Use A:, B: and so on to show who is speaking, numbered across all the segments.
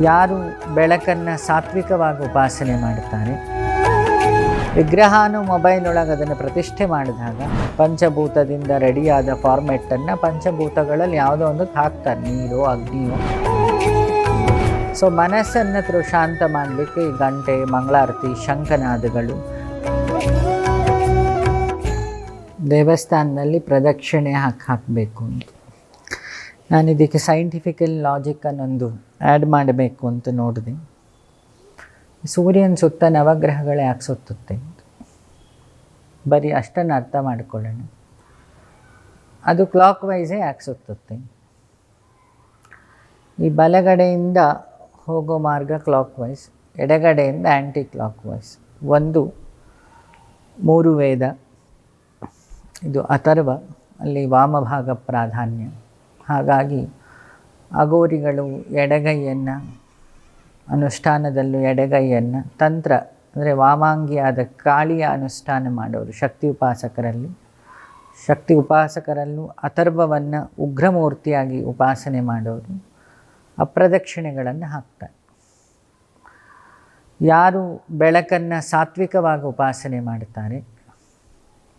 A: ಯಾರು ಬೆಳಕನ್ನು ಸಾತ್ವಿಕವಾಗಿ ಉಪಾಸನೆ ಮಾಡುತ್ತಾರೆ? ವಿಗ್ರಹಾನು ಮೊಬೈಲ್ ಒಳಗೆ ಅದನ್ನು ಪ್ರತಿಷ್ಠೆ ಮಾಡಿದಾಗ ಪಂಚಭೂತದಿಂದ ರೆಡಿಯಾದ ಫಾರ್ಮೆಟನ್ನು ಪಂಚಭೂತಗಳಲ್ಲಿ ಯಾವುದೋ ಒಂದಕ್ಕೆ ಹಾಕ್ತಾರೆ, ನೀರು, ಅಗ್ನಿಯೋ. ಸೊ ಮನಸ್ಸನ್ನು ತೃಶಾಂತ ಶಾಂತ ಮಾಡಲಿಕ್ಕೆ ಈ ಗಂಟೆ, ಮಂಗಳಾರತಿ, ಶಂಖನಾದಗಳು. ದೇವಸ್ಥಾನದಲ್ಲಿ ಪ್ರದಕ್ಷಿಣೆ ಹಾಕಿ ಹಾಕಬೇಕು ಅಂತ. ನಾನು ಇದಕ್ಕೆ ಸೈಂಟಿಫಿಕಲ್ ಲಾಜಿಕ್ ಅನ್ನೊಂದು ಆ್ಯಡ್ ಮಾಡಬೇಕು ಅಂತ ನೋಡಿದೆ. ಸೂರ್ಯನ ಸುತ್ತ ನವಗ್ರಹಗಳೇ ಯಾಕೆ ಸುತ್ತುತ್ತೆ ಬರೀ ಅಷ್ಟನ್ನು ಅರ್ಥ ಮಾಡಿಕೊಳ್ಳೋಣ. ಅದು ಕ್ಲಾಕ್ ವೈಸೇ ಯಾಕೆ ಸುತ್ತುತ್ತೆ? ಈ ಬಲಗಡೆಯಿಂದ ಹೋಗೋ ಮಾರ್ಗ ಕ್ಲಾಕ್ ವೈಸ್ ಎಡಗಡೆಯಿಂದ ಆ್ಯಂಟಿ ಕ್ಲಾಕ್ ವೈಸ್ ಒಂದು ಮೂರು ವೇದ. ಇದು ಅಥರ್ವ, ಅಲ್ಲಿ ವಾಮಭಾಗ ಪ್ರಾಧಾನ್ಯ. ಹಾಗಾಗಿ ಅಗೋರಿಗಳು ಎಡಗೈಯನ್ನು, ಅನುಷ್ಠಾನದಲ್ಲೂ ಎಡಗೈಯನ್ನು, ತಂತ್ರ ಅಂದರೆ ವಾಮಾಂಗಿಯಾದ ಕಾಳಿಯ ಅನುಷ್ಠಾನ ಮಾಡೋರು ಶಕ್ತಿ ಉಪಾಸಕರಲ್ಲಿ. ಶಕ್ತಿ ಉಪಾಸಕರಲ್ಲೂ ಅಥರ್ವವನ್ನು ಉಗ್ರಮೂರ್ತಿಯಾಗಿ ಉಪಾಸನೆ ಮಾಡೋರು ಅಪ್ರದಕ್ಷಿಣೆಗಳನ್ನು ಹಾಕ್ತಾರೆ. ಯಾರು ಬೆಳಕನ್ನು ಸಾತ್ವಿಕವಾಗಿ ಉಪಾಸನೆ ಮಾಡ್ತಾರೆ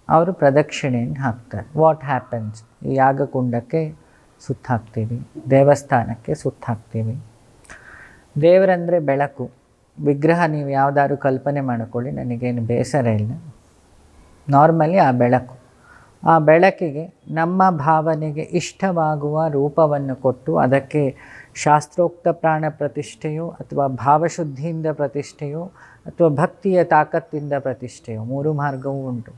A: ಅವರು ಪ್ರದಕ್ಷಿಣೆಯನ್ನು ಹಾಕ್ತಾರೆ. ವಾಟ್ ಹ್ಯಾಪನ್ಸ್ ಈ ಯಾಗಕುಂಡಕ್ಕೆ ಸುತ್ತ ಹಾಕ್ತೀವಿ ದೇವಸ್ಥಾನಕ್ಕೆ ಸುತ್ತಾಕ್ತೀವಿ. ದೇವರಂದರೆ ಬೆಳಕು. ವಿಗ್ರಹ ನೀವು ಯಾವುದಾದ್ರು ಕಲ್ಪನೆ ಮಾಡಿಕೊಳ್ಳಿ, ನನಗೇನು ಬೇಸರ ಇಲ್ಲ. ನಾರ್ಮಲಿ ಆ ಬೆಳಕು. ಆ ಬೆಳಕಿಗೆ ನಮ್ಮ ಭಾವನೆಗೆ ಇಷ್ಟವಾಗುವ ರೂಪವನ್ನು ಕೊಟ್ಟು ಅದಕ್ಕೆ ಶಾಸ್ತ್ರೋಕ್ತ ಪ್ರಾಣ ಪ್ರತಿಷ್ಠೆಯೋ ಅಥವಾ ಭಾವಶುದ್ಧಿಯಿಂದ ಪ್ರತಿಷ್ಠೆಯೋ ಅಥವಾ ಭಕ್ತಿಯ ತಾಕತ್ತಿಂದ ಪ್ರತಿಷ್ಠೆಯೋ ಮೂರು ಮಾರ್ಗವೂ ಉಂಟು.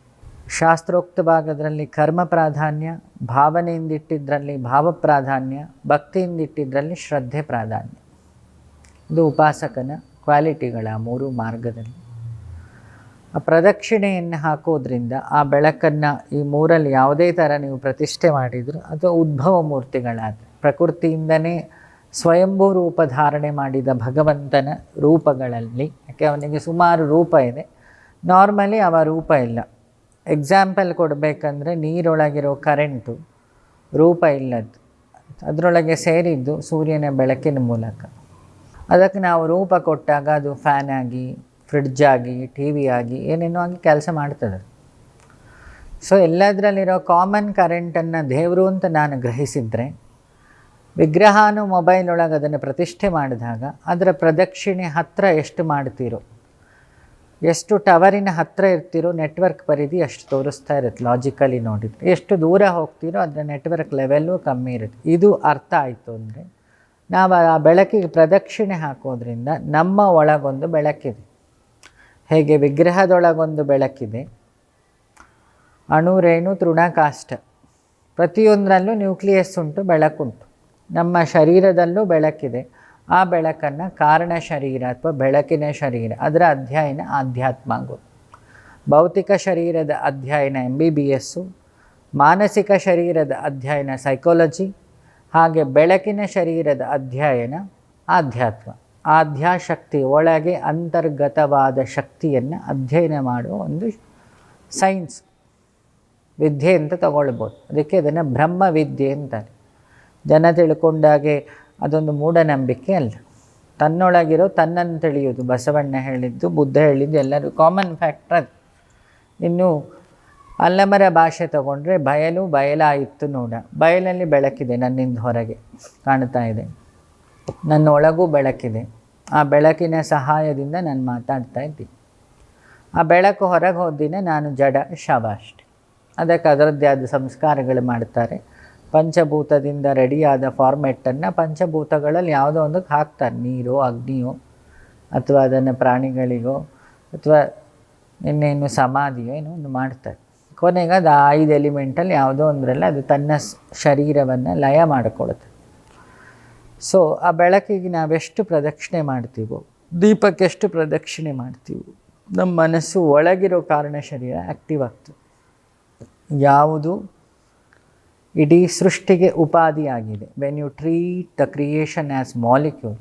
A: ಶಾಸ್ತ್ರೋಕ್ತ ಭಾಗದಲ್ಲಿ ಕರ್ಮ ಪ್ರಾಧಾನ್ಯ ಭಾವನೆಯಿಂದಿಟ್ಟಿದ್ರಲ್ಲಿ ಭಾವ ಪ್ರಾಧಾನ್ಯ ಭಕ್ತಿಯಿಂದಿಟ್ಟಿದ್ರಲ್ಲಿ ಶ್ರದ್ಧೆ ಪ್ರಾಧಾನ್ಯ. ಇದು ಉಪಾಸಕನ ಕ್ವಾಲಿಟಿಗಳ ಮೂರು ಮಾರ್ಗದಲ್ಲಿ. ಆ ಪ್ರದಕ್ಷಿಣೆಯನ್ನು ಹಾಕೋದ್ರಿಂದ ಆ ಬೆಳಕನ್ನು ಈ ಮೂರಲ್ಲಿ ಯಾವುದೇ ಥರ ನೀವು ಪ್ರತಿಷ್ಠೆ ಮಾಡಿದ್ರು ಅಥವಾ ಉದ್ಭವ ಮೂರ್ತಿಗಳಾದರೆ, ಪ್ರಕೃತಿಯಿಂದನೇ ಸ್ವಯಂಭೂ ರೂಪ ಧಾರಣೆ ಮಾಡಿದ ಭಗವಂತನ ರೂಪಗಳಲ್ಲಿ, ಯಾಕೆ ಅವನಿಗೆ ಸುಮಾರು ರೂಪ ಇದೆ, ನಾರ್ಮಲಿ ಅವ ರೂಪ ಇಲ್ಲ. ಎಕ್ಸಾಂಪಲ್ ಕೊಡಬೇಕಂದ್ರೆ ನೀರೊಳಗಿರೋ ಕರೆಂಟು ರೂಪ ಇಲ್ಲದ್ದು. ಅದರೊಳಗೆ ಸೇರಿದ್ದು ಸೂರ್ಯನ ಬೆಳಕಿನ ಮೂಲಕ. ಅದಕ್ಕೆ ನಾವು ರೂಪ ಕೊಟ್ಟಾಗ ಅದು ಫ್ಯಾನ್ ಆಗಿ ಫ್ರಿಡ್ಜ್ ಆಗಿ ಟಿ ವಿ ಆಗಿ ಏನೇನೋ ಆಗಿ ಕೆಲಸ ಮಾಡ್ತದೆ. ಸೊ ಎಲ್ಲದರಲ್ಲಿರೋ ಕಾಮನ್ ಕರೆಂಟನ್ನು ದೇವರು ಅಂತ ನಾನು ಗ್ರಹಿಸಿದರೆ, ವಿಗ್ರಹಾನು ಮೊಬೈಲ್ ಒಳಗೆ ಅದನ್ನು ಪ್ರತಿಷ್ಠೆ ಮಾಡಿದಾಗ, ಅದರ ಪ್ರದಕ್ಷಿಣೆ ಹತ್ತಿರ ಎಷ್ಟು ಮಾಡ್ತೀರೋ ಎಷ್ಟು ಟವರಿನ ಹತ್ತಿರ ಇರ್ತೀರೋ ನೆಟ್ವರ್ಕ್ ಪರಿಧಿ ಅಷ್ಟು ತೋರಿಸ್ತಾ ಇರುತ್ತೆ ಲಾಜಿಕಲಿ ನೋಡಿದರೆ. ಎಷ್ಟು ದೂರ ಹೋಗ್ತೀರೋ ಅದರ ನೆಟ್ವರ್ಕ್ ಲೆವೆಲ್ಲು ಕಮ್ಮಿ ಇರುತ್ತೆ. ಇದು ಅರ್ಥ ಆಯಿತು ಅಂದರೆ, ನಾವು ಆ ಬೆಳಕಿಗೆ ಪ್ರದಕ್ಷಿಣೆ ಹಾಕೋದ್ರಿಂದ ನಮ್ಮ ಒಳಗೊಂದು ಬೆಳಕಿದೆ. ಹೇಗೆ ವಿಗ್ರಹದೊಳಗೊಂದು ಬೆಳಕಿದೆ. ಅಣು, ರೇಣು ತೃಣಕಾಷ್ಟ ಪ್ರತಿಯೊಂದರಲ್ಲೂ ನ್ಯೂಕ್ಲಿಯಸ್ ಉಂಟು ಬೆಳಕುಂಟು ನಮ್ಮ ಶರೀರದಲ್ಲೂ ಬೆಳಕಿದೆ. ಆ ಬೆಳಕನ್ನು ಕಾರಣ ಶರೀರ ಅಥವಾ ಬೆಳಕಿನ ಶರೀರ, ಅದರ ಅಧ್ಯಯನ ಆಧ್ಯಾತ್ಮ ಭೌತಿಕ ಶರೀರದ ಅಧ್ಯಯನ ಎಂ ಬಿ ಬಿ ಎಸ್ಸು ಮಾನಸಿಕ ಶರೀರದ ಅಧ್ಯಯನ ಸೈಕಾಲಜಿ ಹಾಗೆ ಬೆಳಕಿನ ಶರೀರದ ಅಧ್ಯಯನ ಆಧ್ಯಾತ್ಮ. ಆಧ್ಯಾಶಕ್ತಿ ಒಳಗೆ ಅಂತರ್ಗತವಾದ ಶಕ್ತಿಯನ್ನು ಅಧ್ಯಯನ ಮಾಡುವ ಒಂದು ಸೈನ್ಸ್ ವಿದ್ಯೆ ಅಂತ ತಗೊಳ್ಬೋದು. ಅದಕ್ಕೆ ಅದನ್ನು ಬ್ರಹ್ಮವಿದ್ಯೆ ಅಂತಾರೆ. ಜನ ತಿಳ್ಕೊಂಡಾಗೆ ಅದೊಂದು ಮೂಢನಂಬಿಕೆ ಅಲ್ಲ. ತನ್ನೊಳಗಿರೋ ತನ್ನನ್ನು ತಿಳಿಯೋದು ಬಸವಣ್ಣ ಹೇಳಿದ್ದು, ಬುದ್ಧ ಹೇಳಿದ್ದು ಎಲ್ಲರೂ ಕಾಮನ್ ಫ್ಯಾಕ್ಟ್ರ್ ಅದು. ಇನ್ನು ಅಲ್ಲಮರ ಭಾಷೆ ತಗೊಂಡ್ರೆ ಬಯಲು ಬಯಲಾಯಿತು ನೋಡ. ಬಯಲಲ್ಲಿ ಬೆಳಕಿದೆ ನನ್ನಿಂದ ಹೊರಗೆ ಕಾಣ್ತಾ ಇದೆ. ನನ್ನ ಒಳಗೂ ಬೆಳಕಿದೆ. ಆ ಬೆಳಕಿನ ಸಹಾಯದಿಂದ ನಾನು ಮಾತಾಡ್ತಾ ಇದ್ದೀನಿ. ಆ ಬೆಳಕು ಹೊರಗೆ ಹೋದಿನ ನಾನು ಜಡ, ಶವ ಅಷ್ಟೆ. ಅದಕ್ಕೆ ಅದರದ್ದೇ ಆದ ಸಂಸ್ಕಾರಗಳು ಮಾಡ್ತಾರೆ. ಪಂಚಭೂತದಿಂದ ರೆಡಿಯಾದ ಫಾರ್ಮೆಟ್ಟನ್ನು ಪಂಚಭೂತಗಳಲ್ಲಿ ಯಾವುದೋ ಒಂದಕ್ಕೆ ಹಾಕ್ತಾರೆ. ನೀರು, ಅಗ್ನಿಯೋ, ಅಥವಾ ಅದನ್ನು ಪ್ರಾಣಿಗಳಿಗೋ, ಅಥವಾ ಇನ್ನೇನು ಸಮಾಧಿಯೋ ಏನೋ ಒಂದು ಮಾಡ್ತಾರೆ. ಕೊನೆಗೆ ಅದು ಐದು ಎಲಿಮೆಂಟಲ್ಲಿ ಯಾವುದೋ ಒಂದರಲ್ಲಿ ಅದು ತನ್ನ ಶರೀರವನ್ನು ಲಯ ಮಾಡಿಕೊಡುತ್ತೆ ಸೊ ಆ ಬೆಳಕಿಗೆ ನಾವೆಷ್ಟು ಪ್ರದಕ್ಷಿಣೆ ಮಾಡ್ತೀವೋ, ದೀಪಕ್ಕೆ ಎಷ್ಟು ಪ್ರದಕ್ಷಿಣೆ ಮಾಡ್ತೀವೋ, ನಮ್ಮ ಮನಸ್ಸು ಒಳಗಿರೋ ಕಾರಣ ಶರೀರ ಆ್ಯಕ್ಟಿವ್ ಆಗ್ತದೆ. ಯಾವುದು ಇಡೀ ಸೃಷ್ಟಿಗೆ ಉಪಾಧಿಯಾಗಿದೆ. When you treat the creation as molecule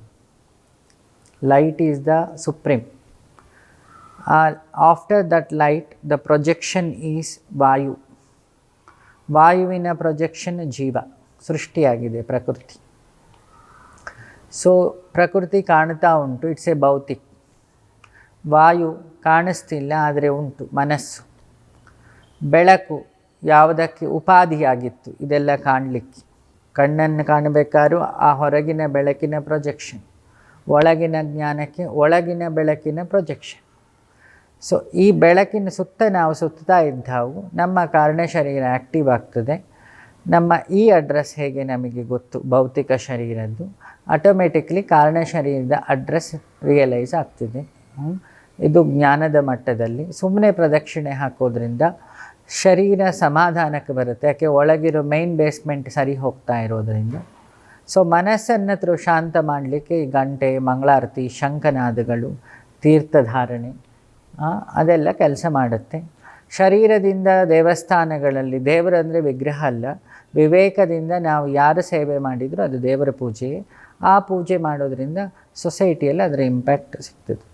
A: light is the supreme after that light the projection is ವಾಯು ವಾಯುವಿನ ಪ್ರೊಜೆಕ್ಷನ್ ಜೀವ, ಸೃಷ್ಟಿಯಾಗಿದೆ, ಪ್ರಕೃತಿ. ಸೊ ಪ್ರಕೃತಿ ಕಾಣ್ತಾ ಉಂಟು ಇಟ್ಸ್ ಎ ಭೌತಿಕ್. ವಾಯು ಕಾಣಿಸ್ತಿಲ್ಲ, ಆದರೆ ಉಂಟು, ಮನಸ್ಸು. ಬೆಳಕು ಯಾವುದಕ್ಕೆ ಉಪಾಧಿಯಾಗಿತ್ತು? ಇದೆಲ್ಲ ಕಾಣಲಿಕ್ಕೆ. ಕಣ್ಣನ್ನು ಕಾಣಬೇಕಾದ್ರೂ ಆ ಹೊರಗಿನ ಬೆಳಕಿನ ಪ್ರೊಜೆಕ್ಷನ್ ಒಳಗಿನ ಜ್ಞಾನಕ್ಕೆ ಒಳಗಿನ ಬೆಳಕಿನ ಪ್ರೊಜೆಕ್ಷನ್ ಸೊ ಈ ಬೆಳಕಿನ ಸುತ್ತ ನಾವು ಸುತ್ತಾ ಇದ್ದಾವು. ನಮ್ಮ ಕಾರಣ ಶರೀರ ಆ್ಯಕ್ಟಿವ್ ಆಗ್ತದೆ. ನಮ್ಮ ಈ ಅಡ್ರೆಸ್ ಹೇಗೆ ನಮಗೆ ಗೊತ್ತು? ಭೌತಿಕ ಶರೀರದ್ದು. ಆಟೋಮೆಟಿಕ್ಲಿ ಕಾರಣ ಶರೀರದ ಅಡ್ರೆಸ್ ರಿಯಲೈಸ್ ಆಗ್ತಿದೆ. ಇದು ಜ್ಞಾನದ ಮಟ್ಟದಲ್ಲಿ ಸುಮ್ಮನೆ ಪ್ರದಕ್ಷಿಣೆ ಹಾಕೋದ್ರಿಂದ ಶರೀರ ಸಮಾಧಾನಕ್ಕೆ ಬರುತ್ತೆ. ಯಾಕೆ? ಒಳಗಿರೋ ಮೈನ್ ಬೇಸ್ಮೆಂಟ್ ಸರಿ ಹೋಗ್ತಾ ಇರೋದರಿಂದ. ಸೊ ಮನಸ್ಸನ್ನು ಹತ್ರ ಶಾಂತ ಮಾಡಲಿಕ್ಕೆ ಈ ಗಂಟೆ, ಮಂಗಳಾರತಿ, ಶಂಖನಾದಗಳು, ತೀರ್ಥಧಾರಣೆ ಅದೆಲ್ಲ ಕೆಲಸ ಮಾಡುತ್ತೆ. ಶರೀರದಿಂದ ದೇವಸ್ಥಾನಗಳಲ್ಲಿ ದೇವರಂದರೆ ವಿಗ್ರಹ ಅಲ್ಲ. ವಿವೇಕದಿಂದ ನಾವು ಯಾರು ಸೇವೆ ಮಾಡಿದರೂ ಅದು ದೇವರ ಪೂಜೆಯೇ. ಆ ಪೂಜೆ ಮಾಡೋದರಿಂದ ಸೊಸೈಟಿಯಲ್ಲಿ ಅದರ ಇಂಪ್ಯಾಕ್ಟ್ ಸಿಗ್ತದೆ.